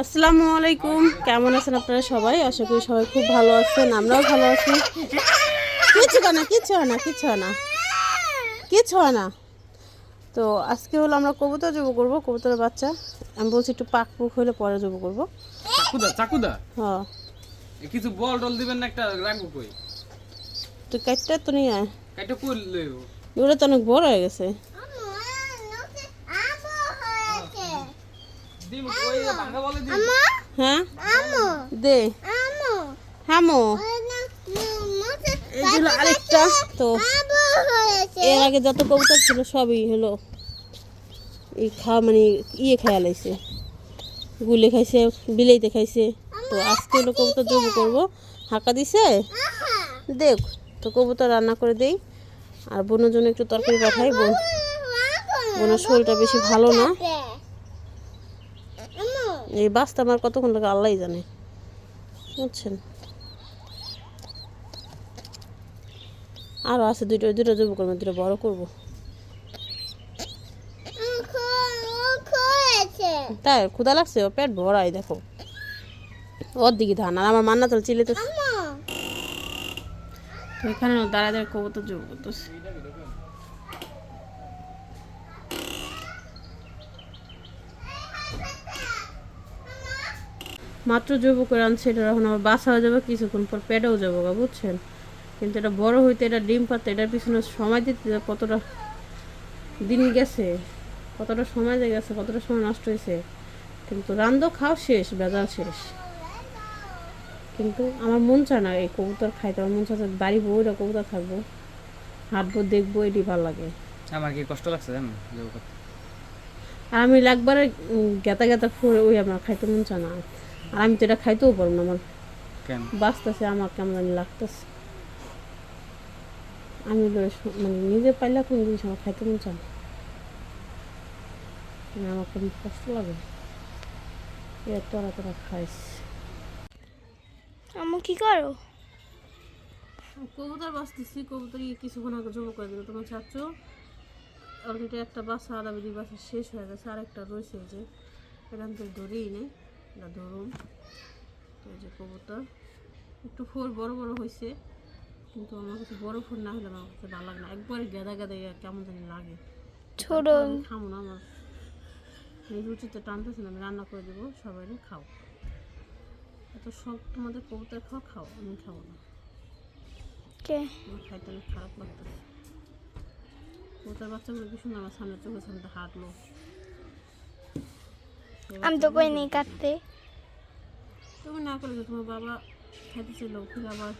আসসালামু আলাইকুম। কেমন আছেন আপনারা সবাই? আশা করি সবাই খুব ভালো আছেন আমরাও ভালো আছি। কিছু না কিছু না কিছু না। কিছু না। তো আজকে হলো আমরা কবুতর জব করব কবুতরের বাচ্চা। আমি বলছি একটু পাক পুক হলে পরে জব করব। চাকুদা চাকুদা? হ্যাঁ। কিছু বল টল দিবেন না একটা রাখব কই? তুই কাটটা তো নিয়ে কাইটা কই লইব? এগুলো তো অনেক বড় হয়ে গেছে দিম কই ভাঙা বলে দিম হ্যাঁ? দে। হ্যামো এই হলো আরেকটা তো। এর আগে যত কবুতর ছিল সবই হলো এই খাওয়া মানে ইয়ে খেয়া লাইছে। গুলে খাইছে বিলাইতে খাইছে। তো আজকে হলো কবুতর জব করব। হাঁকা দিছে? দেখ তো কবুতর রান্না করে দেই। আর বোনের জন্য একটু তরকারি পাঠাই বোন বোনের শরীরটা বেশি ভালো না। এই বাসটা আমার কতক্ষণ লাগে আল্লাহ জানে। বুঝছেন? আরও আছে দুইটা দুটো জব করব দুটো বড় করব। তাই ক্ষুদা লাগছে ও পেট ভরাই দেখো। ওর দিকে ধান আর আমার মান্না তো চিলে তো এখানে দাঁড়া দাঁড়া কবুতর জব করতেছে। মাত্র জব করে আনছে এটা এখন আবার বাসা হয়ে যাবে কিছুক্ষণ পর পেটেও যাব গা বুঝছেন? কিন্তু এটা বড় হইতে এটা ডিম পাতে এটার পিছনে সময় দিতে কতটা দিন গেছে কতটা সময় যে গেছে কতটা সময় নষ্ট হয়েছে। কিন্তু রান্দ খাও শেষ বেজাল শেষ। কিন্তু আমার মন চায় না এই কবুতর খাইতে আমার মন চাচ্ছে বাড়ি বউ এটা কবুতর থাকব হাঁটবো দেখব এটি ভালো লাগে। আমার কি কষ্ট লাগছে জানো আর আমি একবারে গেতা গেতা ফুরে ওই আমার খাইতে মন চায় না। আর আমি তো এটা খাইতেও পারব না আমার কেন? বাঁচতেছে আমার কেমন জানি লাগতেছে। আমি মানে নিজে পাইলে কোন জিনিস আমার খাইতে মন চায় না। মানে আমার খুব কষ্ট লাগে। এ তোরা তোরা খাইস। আমু কি করো? কবুতর বাঁচতেছি কবুতর ইয়ে কিছুক্ষণ আগে জমা করে দিল। তোমার চাচ্ছ অলরেডি একটা বাসা আদা বেদি বাসা শেষ হয়ে গেছে আর একটা রয়েছে যে এখান থেকে ধরেই নেই এটা ধরুন। তো এই যে কবুতর। একটু ফুল বড় বড় হয়েছে কিন্তু আমার কাছে বড় ফুল না হলে আমার কাছে ভালো লাগে না। একবারে গেদা গেদা কেমন জানি লাগে। ছোট। খাব না আমার। এই রুচিতে টানতেছে না আমি রান্না করে দেবো সবাই খাও। এত সব তোমাদের কবুতর খাও খাও আমি খাব না। কে? আমার খাইতে অনেক খারাপ লাগতেছে। কবুতর বাচ্চাগুলো কি সুন্দর আমার সামনে চোখের সামনে হাঁটলো। আমি তো কই নেই কাটতে। তুমি না করে যে তোমার বাবা খাইতে ছিল ফিরে আবার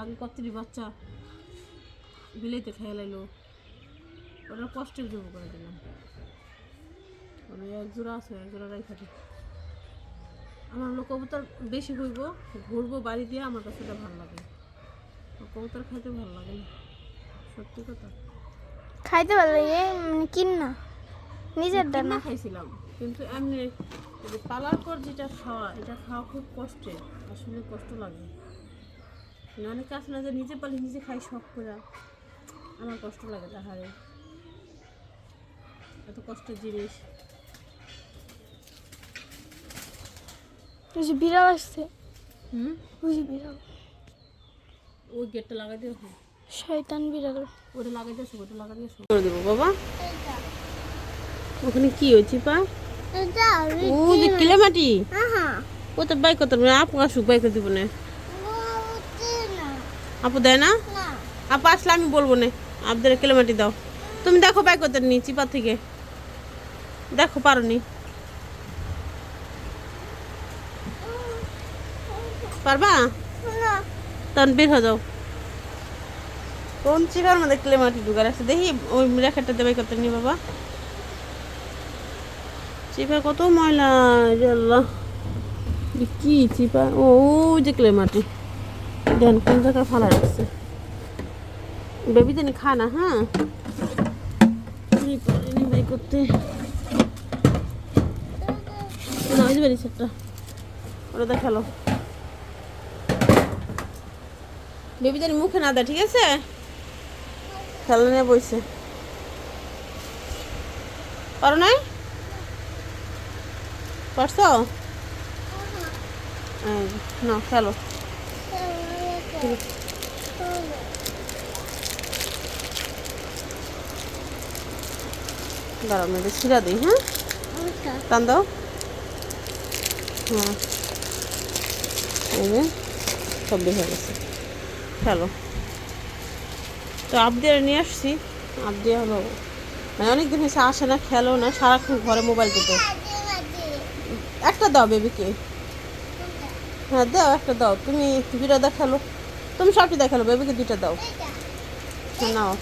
আগে কত্রি বাচ্চা বিলেতে খেয়ে লাইলো। ওটা কষ্টের জন্য করে দিলাম। মানে এক জোড়া আছে এক জোড়া রাই খাটি আমার হলো কবুতর বেশি ঘুরবো ঘুরবো বাড়ি দিয়ে আমার কাছে এটা ভালো লাগে কবুতর খাইতে ভালো লাগে না সত্যি কথা। খাইতে ভালো লাগে মানে কিন না নিজের ডানা খাইছিলাম। কিন্তু এমনি এই যে পালার পর যেটা খাওয়া এটা খাওয়া খুব কষ্টের আসলে কষ্ট লাগে। মানে অনেক আছে না যে নিজে পালি নিজে খাই শখ করে। আমার কষ্ট লাগে তাহারে। এত কষ্টের জিনিস। ওই যে বিড়াল আসছে। হুম? ওই যে বিড়াল। ওই গেটটা লাগাই দিও শয়তান বিড়াল। ওটা লাগাই দিয়েছ ওটা লাগাই দিয়েছ। করে দেবো বাবা। ওখানে কি হয়েছে পা? ও যে কিলামাটি ও তো বাইক করতাম না আপু আসুক বাইক করে দিব না আপু দেয় না? আপু আসলে আমি বলব না। আপনাদের কিলোমিটার দাও? তুমি দেখো বাইক করতে নি চিপা থেকে। দেখো পারো নি। পারবা? তখন বের হয়ে যাও। কোন চিপার মধ্যে কিলোমিটার ঢুকার আছে? দেখি ওই রেখাটা দেবাই করতে নি বাবা? চিপা কত ময়লা আল্লাহ কি চিপা? ও যে কিলোমিটার দেন কোন জায়গায় ফালা রাখছে? বেবি জানি খা না হ্যাঁ? বাই করতে। না ওই যে বেরিয়েছে একটা। ওটা দেখাল। বেবি জানি মুখে না দেয় ঠিক আছে? খেলা নিয়ে বইছে। পারো নাই? পারছ? এই, না খেলো। দাঁড়াও মেয়েদের শিরা দিই হ্যাঁ? টান দাও। হ্যাঁ। এই যে সব হয়ে গেছে। খেলো। তো আবদিয়া নিয়ে আসছি। আবদিয়া হলো মানে অনেকদিন হয়েছে আসে না খেলো না সারাক্ষণ ঘরে মোবাইল টিপে। একটা দাও বেবিকে হ্যাঁ দাও, একটা দাও। তুমি দুইটা দেখাল। তুমি সবটি দেখাল বেবিকে দুইটা দাও। নাও।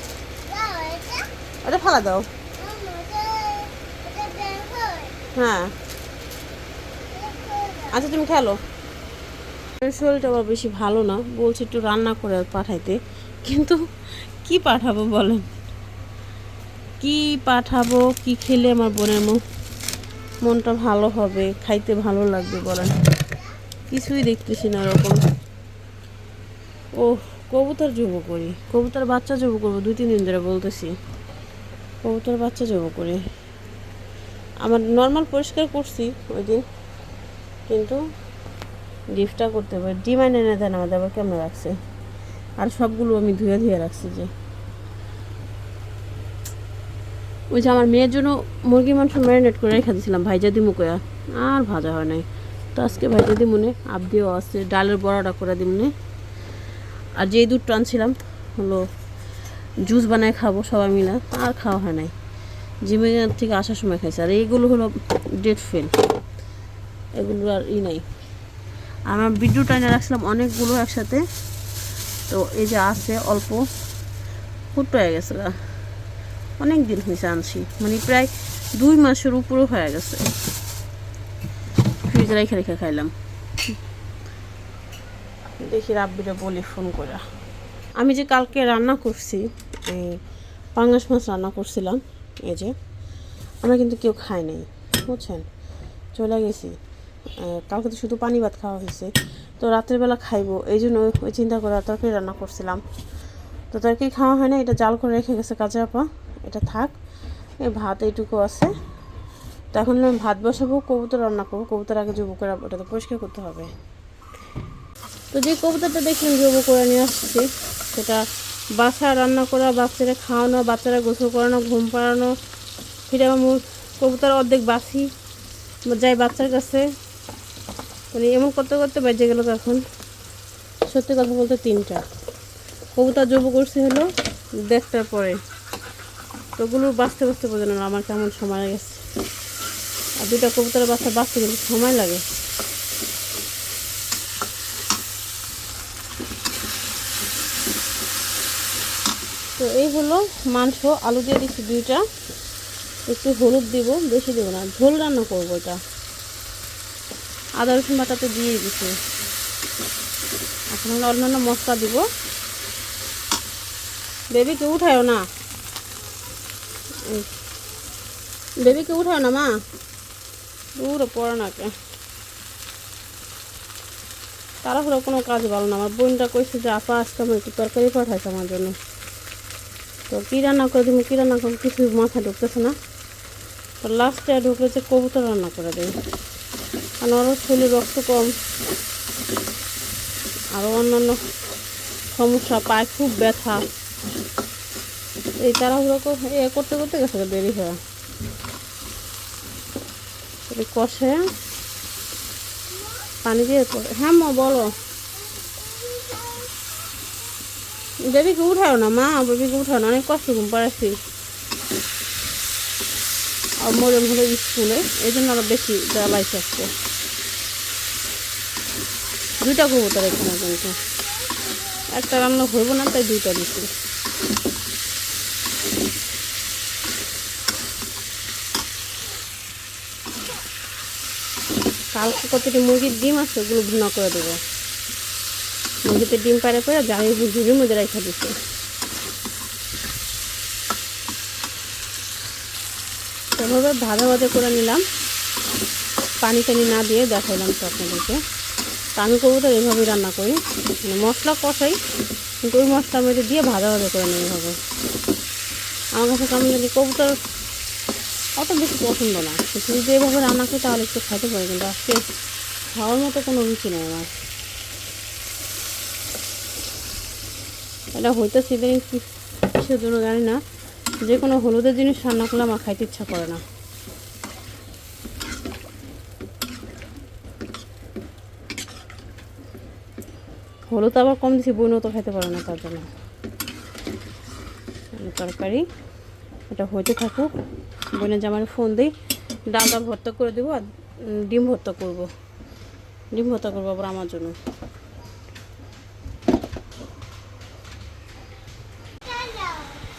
ওটা ফালা দাও। হ্যাঁ। আচ্ছা তুমি খেলো। শরীরটা আবার বেশি ভালো না। বলছি একটু রান্না করে পাঠাইতে। কিন্তু কি পাঠাবো বলেন? কি পাঠাবো, কি খেলে আমার বোনের মুখ? মনটা ভালো হবে, খাইতে ভালো লাগবে বলেন। কিছুই দেখতেছি না ওরকম ও কবুতর জব করি। কবুতর বাচ্চা জব করব, দুই, তিন দিন ধরে বলতেছি। কবুতর বাচ্চা জব করি। আমার নর্মাল পরিষ্কার করছি ওই দিন কিন্তু ডিপটা করতে পারি ডিম এনে এনে দেন আমাদের, আবার কেমন রাখছে? আর সবগুলো আমি ধুয়ে ধুয়ে রাখছি যে। ওই যে আমার মেয়ের জন্য মুরগি মাংস ম্যারিনেট করে রেখে দিয়েছিলাম, ভাইজা দিমু কয়া আর ভাজা হয় নাই। তো আজকে ভাইজা দিমুনে আবদিও আছে, ডালের বড়াটা করে দিমনে আর যেই দুধ টানছিলাম হলো জুস বানায় খাব সবাই মিলে, আর খাওয়া হয় নাই। জিমে থেকে আসার সময় খাইছে, আর এইগুলো হলো ডেট ফেল। এগুলো আর ই নাই। আমার বিদ্যুৎ টাইনে রাখছিলাম অনেকগুলো একসাথে। তো এই যে আছে, অল্প। ফুটো হয়ে গেছে অনেক দিন হয়েছে আনছি। মানে প্রায় দুই মাসের উপরও হয়ে গেছে। ফ্রিজে রেখে রেখে খাইলাম। দেখি রাব্বিরে বলি ফোন করে আমি যে কালকে রান্না করছি এই পাঙ্গাস মাছ রান্না করছিলাম এই যে আমরা কিন্তু কেউ খাই নাই বুঝছেন? চলে গেছি। কালকে তো শুধু পানি ভাত খাওয়া হয়েছে। তো রাতের বেলা খাইবো এই জন্য ওই- চিন্তা করে তরকারি রান্না করছিলাম। তো তরকারি খাওয়া হয় না এটা জাল করে রেখে গেছে কাঁচা আপা। এটা থাক। এই ভাত এইটুকু আছে। তো এখন আমি ভাত বসাবো, কবুতর রান্না করব। কবুতর আগে জবু করে ওটা তো পরিষ্কার করতে হবে। তো যে কবুতরটা দেখলেন জবু করে নিয়ে আসছি, সেটা বাসা রান্না করা, বাচ্চারা খাওয়ানো, বাচ্চারা গোসল করানো, ঘুম পাড়ানো ফিরে আমার কবুতর অর্ধেক বাসি যাই বাচ্চার কাছে। মানে এমন করতে করতে বেজে গেল তখন সত্যি কথা বলতে তিনটা। কবুতর জবু করছে হলো দেড়টার পরে। তো ওগুলো বাঁচতে বাঁচতে বোঝানো না, আমার কেমন সময় গেছে। আর দুটা কবুতরের বাচ্চা বাঁচতে কিন্তু সময় লাগে। তো এই হলো মাংস, আলু দিয়ে দিচ্ছি দুইটা। একটু হলুদ দিব, বেশি দেবো না, ঝোল রান্না করব এটা। আদা, রসুন বাটা তো দিয়ে দিচ্ছি এখন হলো অন্যান্য মশলা দিব। বেবিকে উঠায়ও না। বেবিকে উঠাও না, মা। দূরে পড়ে না কে তাড়াহুড়ো কোনো কাজ ভালো না। আমার বোনটা কইছে যে, আপা, আজকে আমার একটু তরকারি পাঠাইছে আমার জন্য। তো কী রান্না করে দিব কী রান্না করব কিছু মাথা ঢুকতেছে না। তো লাস্টে ঢুকলে যে কবুতর রান্না করে দেয় কারণ ওরও শরীরে রক্ত কম। আরও অন্যান্য সমস্যা, পায় খুব ব্যথা। এই তাড়াহুড়ো এ করতে করতে গেছে দেরি হয়। কষে। পানি দিয়ে করে হ্যাঁ মা, বলো। বেবিকে উঠাও না, মা বেবিকে উঠাও না, অনেক কষ্ট, ঘুম পাড়াচ্ছি আর মরম হলো স্কুলে, এই জন্য আরও বেশি জ্বালাইছে থাকছে দুইটা কবুতর এখানে কিন্তু একটা রান্না হইব না, তাই দুইটা দিচ্ছি। কালকে কতটি মুরগির ডিম আছে, ওগুলো ভুনা করে দেবো। মুরগিতে ডিম পারে করে জানি ঝুড়ির মধ্যে রেখে দিচ্ছে এভাবে ভাজা ভাজা করে নিলাম। পানি টানি না দিয়ে দেখাইলাম তো আপনাদেরকে। আমি করব তো এইভাবেই রান্না করি। মানে মশলা কষাই, কিন্তু ওই মশলার মধ্যে দিয়ে ভাজা ভাজা করে নিই এইভাবে আমার কাছে কেমন জানি কবুতর অত বেশি পছন্দ না। কিন্তু যদি এভাবে রান্না করি তাহলে একটু খাইতে পারি, কিন্তু আজকে খাওয়ার মতো কোনো রুচি নেই আমার। এটা হইতেছে ইদানিং কিসের জন্য জানি না। যে কোনো হলুদের জিনিস রান্না করলে আমার খাইতে ইচ্ছা করে না। হলুদ আবার কম দিছি বইনও তো খেতে পারে না তার জন্য। তরকারি এটা হইতে থাকুক। বোনের জামার ফোন দিই। ডালটা ভর্তা করে দেবো আর ডিম ভর্তা করব। ডিম ভর্তা করব আবার আমার জন্য।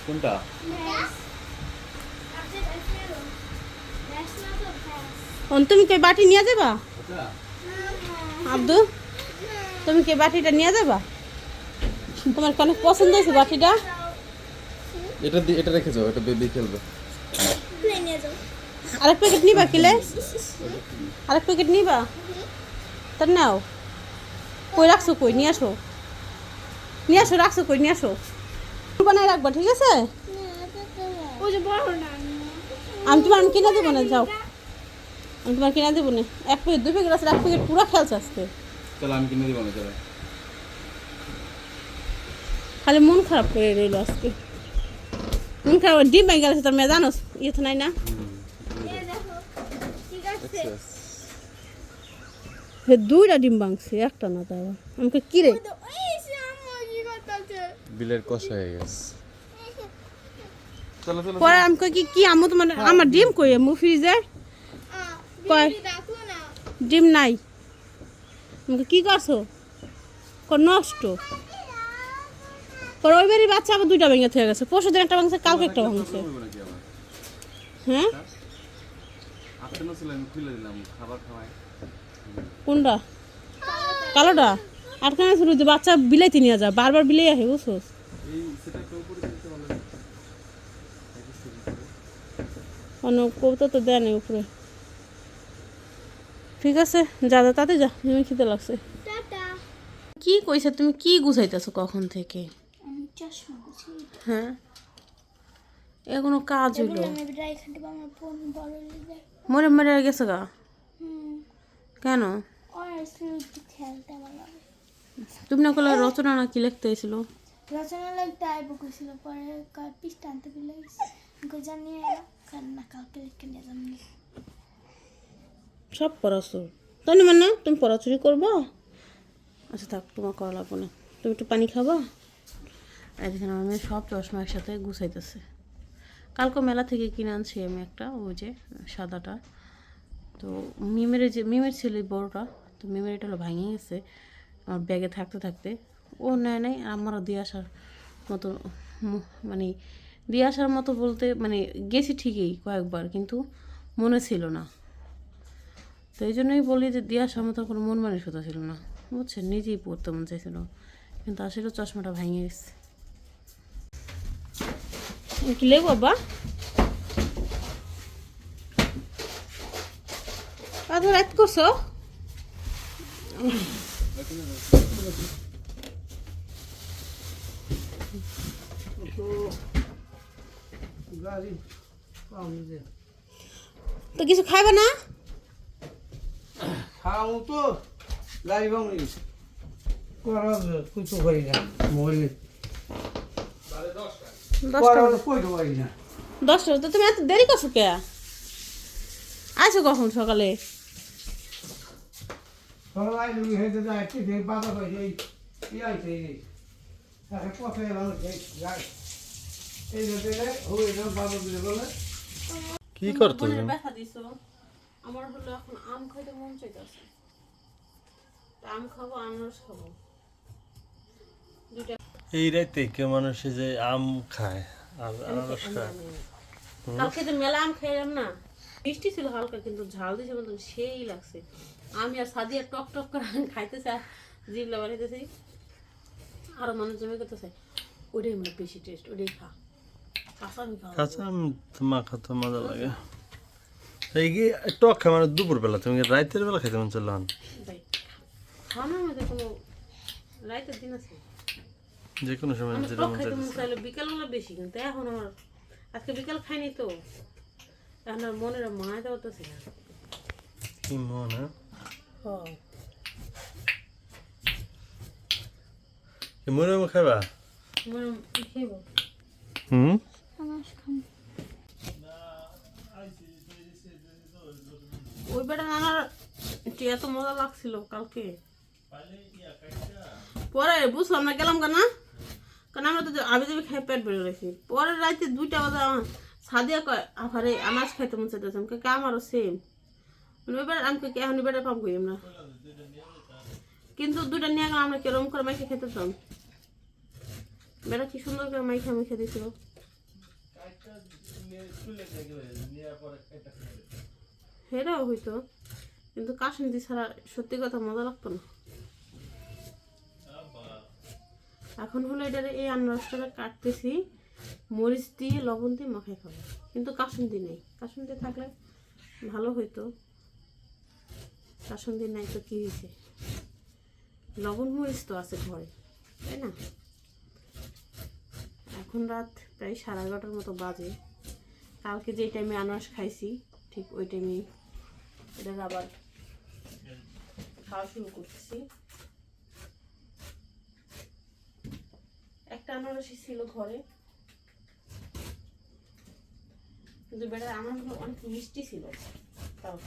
কোনটা? তুমি কে বাটি নিয়ে যাবা? আব্দুল তুমি কে বাটিটা নিয়ে যাবা? তোমার অনেক পছন্দ হয়েছে বাটিটা? এটা এটা রেখে যাও এটা বেবি খেলবে। আরেক প্যাকেট নিবা কিলে? আরেক প্যাকেট নিবা? তা নাও। কই রাখছো কই? নিয়ে আসো। নিয়ে আসো রাখছো কই? নিয়ে আসো। বানায় রাখবা ঠিক আছে? ওই যে বড় না আমি তোমার আমি কিনে দেবো না যাও। আমি তোমার কিনে দেবো না। এক প্যাকেট দুই প্যাকেট আছে এক প্যাকেট পুরো খেলছে আজকে। চলো আমি কিনে দিব না চলো খালি মন খারাপ করে রইল আজকে। তোর মেয়ে জানোস ইয়ে নাই না ঠিক দুইটা ডিম ভাঙছে একটা না তাও আমাকে কি রে বিলের কষা হয়ে গেছে চলো চলো পরে আমি কই কি কি আমু তোমার আমার ডিম কই আমু ফ্রিজে কয় ডিম নাই আমাকে কি করছ কর নষ্ট পরে ওই বাড়ির বাচ্চা আবার দুইটা ভেঙে থেকে গেছে। পরশু দিন একটা ভাঙছে কালকে একটা ভাঙছে। হ্যাঁ? আটটানো ছিল আমি খুলে দিলাম খাবার খাওয়াই কোনটা? কালোটা? আটকানো শুরু যে বাচ্চা বিলাইতে নিয়ে যা বারবার বিলাই আসে বুঝছ এই সেটা কেউ করে দিতে ভালো অন্য কবিতা তো দেয় নাই উপরে। ঠিক আছে যা যা তাতে যা তুমি খিদে লাগছে। কি কইছে তুমি কি গুছাইতেছো কখন থেকে? আমি হ্যাঁ। এ কোনো কাজ হইল? মরে মরে গেছে গা? কেন? তুমি না করলে রচনা না কি লিখতে এসেছিল রচনা লাগতে আইব কইছিল পরে আনতে গেলে আমাকে জানিয়ে না কালকে লিখে নিয়ে যাব সব পড়াশো তাই না না তুমি পড়াচুরি করব? আচ্ছা থাক তোমার করা লাগবে না। তুমি একটু পানি খাবা? এখানে আমার মেয়ে সব চশমা একসাথে গুছাইতেছে। কালকে মেলা থেকে কিনে আনছি আমি একটা, ওই যে সাদাটা। তো মিমের যে, মিমের ছেলে বড়টা, তো মিমের এটা হলো ভাঙে গেছে, আমার ব্যাগে থাকতে থাকতে। ও নেয় নাই আমারও দিয়ে আসার মতো মানে দিয়ে আসার মতো বলতে মানে গেছি ঠিকই কয়েকবার, কিন্তু মনে ছিল না। তো এই জন্যই বলি যে, দিয়ে আসার মতো কোনো মন মানসিকতা ছিল না। বুঝছেন, নিজেই পড়তে মন চাইছিল। কিন্তু আসলে চশমাটা ভেঙে গেছে। কি লেগো বাবা আজ রাত করছ? তো কিছু খাইবে না? খাও তো গাড়ি ভাঙলি করা কিছু করি না মরলি দশটা তো তুমি এত দেরি করছ কে? আইছো কখন সকালে? কি করতো দিছো। আমার হলো এখন আম খাইতে মন চাইতেছে। আম খাব আনারস খাব। দুইটা এই রাইতে কেউ মানুষে যে আম খায় আর আনারস খায়। কালকে তো মেলা আম খাইলাম না মিষ্টি ছিল হালকা কিন্তু ঝাল দিয়েছে মতন সেই লাগছে। আমি আর সাদিয়া টক টক করে আম খাইতেছে আর জিবলা বানাইতেছি। আরও মানুষ জমে করতেছে। ওটাই মানে বেশি টেস্ট ওটাই খা। কাঁচা আমি মাখা তো মজা লাগে। এই কি টক খায় মানে দুপুর বেলা তুমি কি রাইতের বেলা খাইতে মন চললাম খাওয়ানোর মধ্যে কোনো রাইতের দিন আছে। যে কোনো সময় যেটা মন চাইলো বিকালবেলা বেশি কিন্তু এখন আমার আজকে বিকাল খাইনি তো। এখন আর মনের মায় দাও তো ছিল কি মন হ্যাঁ? মরম খাবা মরম খাইব? হুম? ওই বেটা নানার এত মজা লাগছিল কালকে। পরে বুঝলাম না গেলাম কেনা? কারণ আমরা তো আবি যাবি খাই পেট বেড়ে রয়েছি। পরে রাতে দুইটা বাজে আমার সাদিয়া কয় আফারে আনাজ খাইতে মন চাইতেছে আমি কে আমারও সেম ওই বেটা আমি কে এখন বেটা পাম করি আমরা? কিন্তু দুইটা নিয়ে গেলাম আমরা কেরম করে মাইকে খেতে চাম বেটা, কি সুন্দর করে মাইকে মাইকে দিছিল হেরাও হইতো। কিন্তু কাশিন্দি ছাড়া সত্যি কথা মজা লাগতো না। এখন হলো এটার এই আনারসটা কাটতেছি, মরিচ দিয়ে লবণ দিয়ে মাখাই খাব। কিন্তু কাসুন্দি নেই। কাসুন্দি থাকলে ভালো হইতো। কাসুন্দি নাই তো কী হয়েছে লবণ মরিচ তো আছে ঘরে, তাই না? এখন রাত প্রায় সাড়ে এগারোটার মতো বাজে। কালকে যে টাইমে আনারস খাইছি, ঠিক ওই টাইমে এটা আবার খাওয়া শুরু করতেছি। একটা আনারসি ছিল ঘরে। কিন্তু বেটার আনারসগুলো অনেক মিষ্টি ছিল। তাও।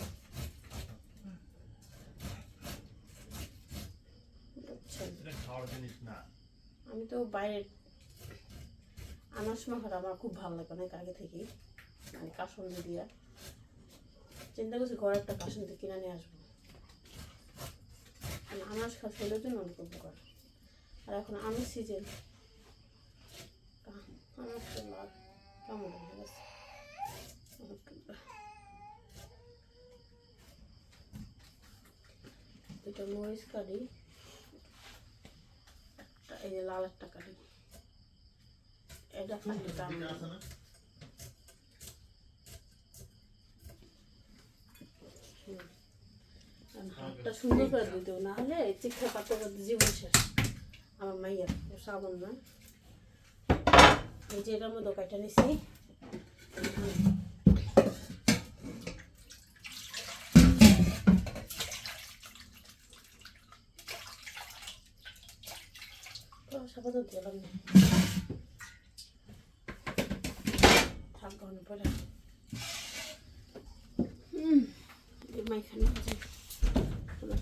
আমি তো বাইরের আনারস মাখাটা আমার খুব ভালো লাগে অনেক আগে থেকেই। মানে কাসন্দি দিয়া। চিন্তা করছি ঘরে একটা কাসন্দি কিনে নিয়ে আসব। কারণ আনারস খাওয়া শরীরের জন্য অনেক উপকার। আর এখন আমের সিজন লাভ কেমন হয়ে গেছে এটা মরিচ একটা এই যে লাল একটা কাটি এটা কাটি দাম হাতটা সুন্দর করে দিতে না হলে চিক্ষা পাতে পাতে জীবন শেষ আমার মাইয়া শ্রাবণ না এই যে এটার মধ্যে কয়টা নিছি। সাপাত দিলাম না। থাকব না পরে মাইখানে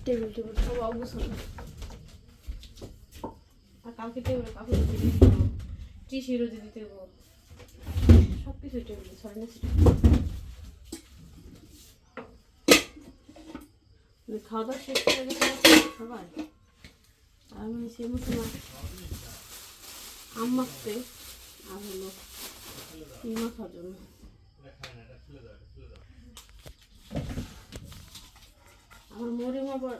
টেবিল টেবিল সব অবসর আর কালকে টেবিলে কাপড় দিতে দিব টিসি রোজে দিতে দেবো সব কিছু টেবিলে ছড়ে না খাওয়া দাওয়া শেষ করে গেছে সবাই? আমি সে মতো আম মাখতে আর ই মাখার জন্য। আমার মরিম আবার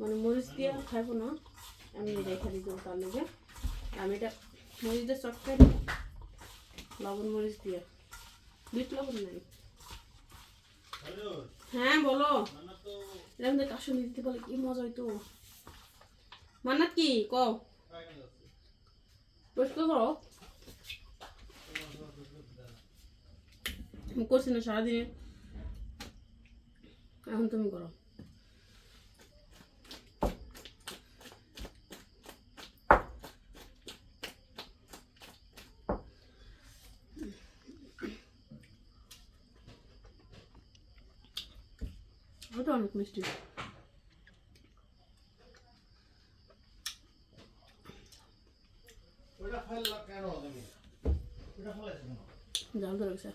মানে মরিচ দিয়ে খাইবো না আমি রেখে দিতে তার লেগে। আমি এটা মরিচ দিয়ে চটকাই লবণ মরিচ দিয়ে। বিট লবণ নাই? হ্যাঁ বলো। এরকম কাশন দিতে বলে কি মজা হইতো? মান্নাত কি? কও। পরিষ্কার করো। করছি না সারাদিনে। এখন তুমি করো ওটা অনেক মিষ্টি। জাল ধরে গেছে।